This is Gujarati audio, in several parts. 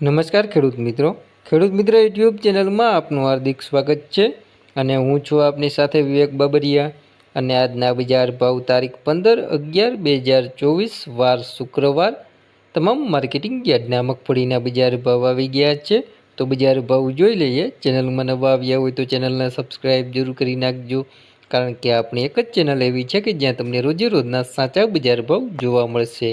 નમસ્કાર ખેડૂત મિત્રો. ખેડૂત મિત્ર યુટ્યુબ ચેનલમાં આપનું હાર્દિક સ્વાગત છે અને હું છું આપની સાથે વિવેક બાબરિયા અને આજના બજાર ભાવ તારીખ પંદર અગિયાર બે હજાર ચોવીસ વાર શુક્રવાર તમામ માર્કેટિંગ યાર્ડના મગફળીના બજાર ભાવ આવી ગયા છે. તો બજાર ભાવ જોઈ લઈએ. ચેનલમાં નવા આવ્યા હોય તો ચેનલને સબસ્ક્રાઈબ જરૂર કરી નાખજો. કારણ કે આપણી એક જ ચેનલ એવી છે કે જ્યાં તમને રોજે રોજના સાચા બજાર ભાવ જોવા મળશે.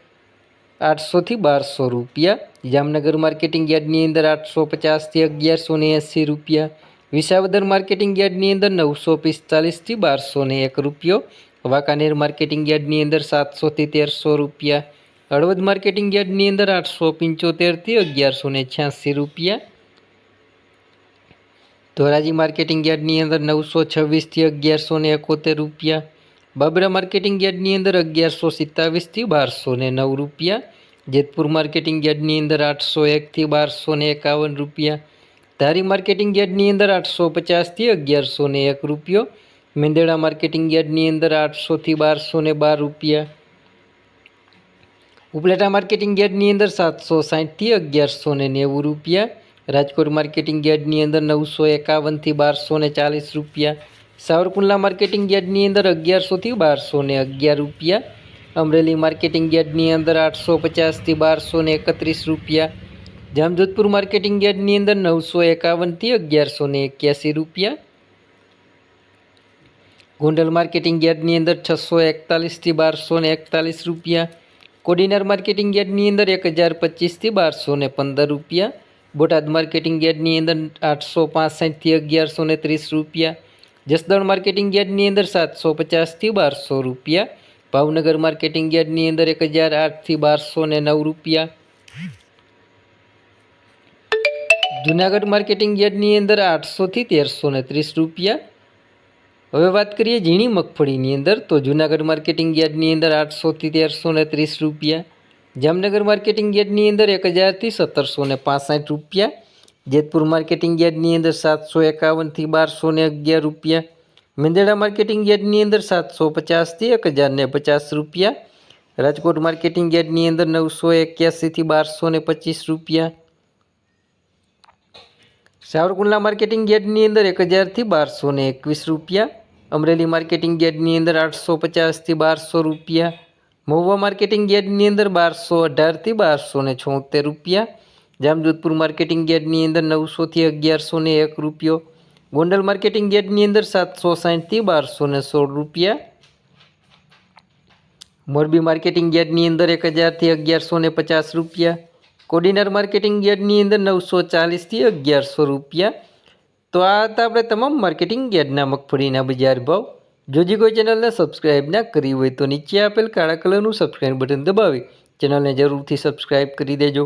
આઠસોથી બારસો રૂપિયા જામનગર માર્કેટિંગ યાર્ડની અંદર આઠસો પચાસથી અગિયારસો ને એંસી રૂપિયા વિસાવદર માર્કેટિંગ યાર્ડની અંદર નવસો પિસ્તાલીસથી બારસો ને એક રૂપિયો વાંકાનેર માર્કેટિંગ યાર્ડની અંદર સાતસોથી તેરસો રૂપિયા હળવદ માર્કેટિંગ યાર્ડની અંદર આઠસો પંચોતેરથી અગિયારસો ને છ્યાસી રૂપિયા ધોરાજી માર્કેટિંગ યાર્ડની અંદર નવસો છવ્વીસથી અગિયારસો ને એકોતેર રૂપિયા બાબરા માર્કેટિંગ યાર્ડની અંદર અગિયારસો સિત્તાવીસથી બારસો ને નવ રૂપિયા. જેતપુર માર્કેટિંગ યાર્ડની અંદર આઠસો એકથી બારસો ને એકાવન રૂપિયા. ધારી માર્કેટિંગ યાર્ડની અંદર આઠસો પચાસથી અગિયારસો ને એક રૂપિયો. મેંદેડા માર્કેટિંગ યાર્ડની અંદર આઠસોથી બારસો ને બાર રૂપિયા. ઉપલેટા માર્કેટિંગ યાર્ડની અંદર સાતસો સાઠથી અગિયારસો ને નેવું રૂપિયા. રાજકોટ માર્કેટિંગ યાર્ડની અંદર નવસો એકાવનથી બારસો ને ચાલીસ રૂપિયા. સાવરકુંડલા માર્કેટિંગ યાર્ડની અંદર અગિયારસોથી બારસો ને અગિયાર રૂપિયા, અમરેલી માર્કેટિંગ યાર્ડની અંદર આઠસો પચાસથી બારસો ને એકત્રીસ રૂપિયા, જામજોધપુર માર્કેટિંગ યાર્ડની અંદર નવસો એકાવનથી અગિયારસો ને એક્યાસી રૂપિયા, ગોંડલ માર્કેટિંગ યાર્ડની અંદર છસો એકતાલીસથી બારસો ને એકતાલીસ રૂપિયા, કોડીનાર માર્કેટિંગ યાર્ડની અંદર એક હજાર પચીસથી બારસો ને પંદર રૂપિયા, બોટાદ માર્કેટિંગ યાર્ડની અંદર આઠસો પાસઠથી અગિયારસો ને ત્રીસ રૂપિયા જસદણ માર્કેટિંગ યાર્ડની અંદર સાતસો પચાસથી બારસો રૂપિયા, ભાવનગર માર્કેટિંગ યાર્ડની અંદર એક હજાર આઠથી બારસો ને નવ રૂપિયા. જુનાગઢ માર્કેટિંગ યાર્ડની અંદર આઠસોથી તેરસો ને ત્રીસ રૂપિયા. હવે વાત કરીએ ઝીણી મગફળીની અંદર, તો જુનાગઢ માર્કેટિંગ યાર્ડની અંદર આઠસોથી તેરસો ને ત્રીસ રૂપિયા. જામનગર માર્કેટિંગ યાર્ડની અંદર એક હજારથી સત્તરસો ને રૂપિયા. જેતપુર માર્કેટિંગ યાર્ડની અંદર સાતસો એકાવનથી બારસો ને અગિયાર રૂપિયા. મેંદરડા માર્કેટિંગ યાર્ડની અંદર સાતસો પચાસથી એક હજાર ને પચાસ રૂપિયા. રાજકોટ માર્કેટિંગ યાર્ડની અંદર નવસો એક્યાસીથી બારસો ને પચીસ રૂપિયા. સાવરકુંડલા માર્કેટિંગ યાર્ડની અંદર એક હજારથી બારસો ને એકવીસ રૂપિયા. અમરેલી માર્કેટિંગ યાર્ડની અંદર આઠસો પચાસથી બારસો રૂપિયા. મહુવા માર્કેટિંગ યાર્ડની અંદર બારસો અઢારથી બારસો ને છોતેર રૂપિયા. જામજોધપુર માર્કેટિંગ યાર્ડની અંદર નવસોથી અગિયારસો ને એક રૂપિયો. ગોંડલ માર્કેટિંગ યાર્ડની અંદર સાતસો સાઠથી બારસો ને સોળ રૂપિયા. મોરબી માર્કેટિંગ યાર્ડની અંદર એક હજારથી અગિયારસો ને પચાસ રૂપિયા. કોડીનાર માર્કેટિંગ યાર્ડની અંદર નવસો ચાલીસથી અગિયારસો રૂપિયા. તો આ હતા આપણે તમામ માર્કેટિંગ યાર્ડના મગફળીના બજાર ભાવ. જો જે કોઈ ચેનલને સબસ્ક્રાઈબ ના કરી હોય તો નીચે આપેલ કાળા કલરનું સબસ્ક્રાઈબ બટન દબાવી. ચેનલને જરૂરથી સબસ્ક્રાઈબ કરી દેજો.